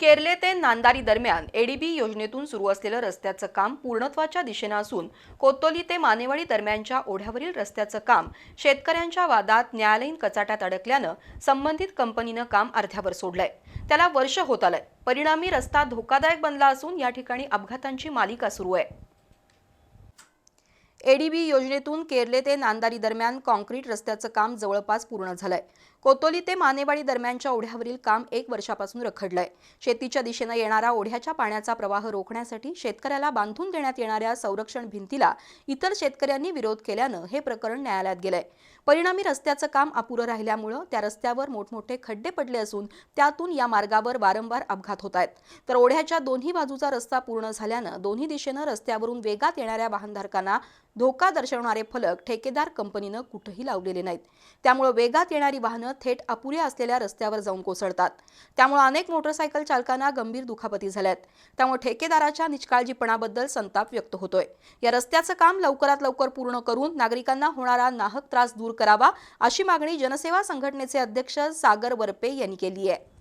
केरले ते नांदारी दरम्यान एडीबी योजनेतून सुरू असलेलं रस्त्याचं काम पूर्णत्वाच्या दिशेनं असून कोतोली ते मानेवाडी दरम्यानच्या ओढ्यावरील रस्त्याचं काम शेतकऱ्यांच्या वादात न्यायालयीन कचाट्यात अडकल्यानं संबंधित कंपनीनं काम अर्ध्यावर सोडलंय. त्याला वर्ष होत आलंय. परिणामी रस्ता धोकादायक बनला असून या ठिकाणी अपघातांची मालिका सुरू आहे. एडीबी योजनेतून केरले ते नांदारी दरम्यान कॉन्क्रीट रस्त्याचं काम जवळपास पूर्ण झालंय. कोतोली ते मानेवाडी दरम्यानच्या ओढ्यावरील काम एक वर्षापासून रखडलंय. शेतीच्या दिशेनं येणारा ओढ्याच्या पाण्याचा प्रवाह रोखण्यासाठी शेतकऱ्याला बांधून देण्यात येणाऱ्या संरक्षण भिंतीला इतर शेतकऱ्यांनी विरोध केल्यानं हे प्रकरण न्यायालयात गेलंय. परिणामी रस्त्याचं काम अपुरं राहिल्यामुळं त्या रस्त्यावर मोठमोठे खड्डे पडले असून त्यातून या मार्गावर वारंवार अपघात होत आहेत. तर ओढ्याच्या दोन्ही बाजूचा रस्ता पूर्ण झाल्यानं दोन्ही दिशेनं रस्त्यावरून वेगात येणाऱ्या वाहनधारकांना धोका दर्शवणारे फलक ठेकेदार कंपनीनं कुठंही लावलेले नाहीत. त्यामुळे वेगात येणारी वाहनं थेट अपुऱ्या असलेल्या रस्त्यावर जाऊन कोसळतात. त्यामुळे अनेक मोटरसायकल चालकांना गंभीर दुखापती झाल्यात. त्यामुळे ठेकेदाराच्या निष्काळजीपणाबद्दल संताप व्यक्त होतोय. या रस्त्याचं काम लवकरात लवकर पूर्ण करून नागरिकांना होणारा नाहक त्रास दूर करावा अशी मागणी जनसेवा संघटनेचे अध्यक्ष सागर वरपे यांनी केली आहे.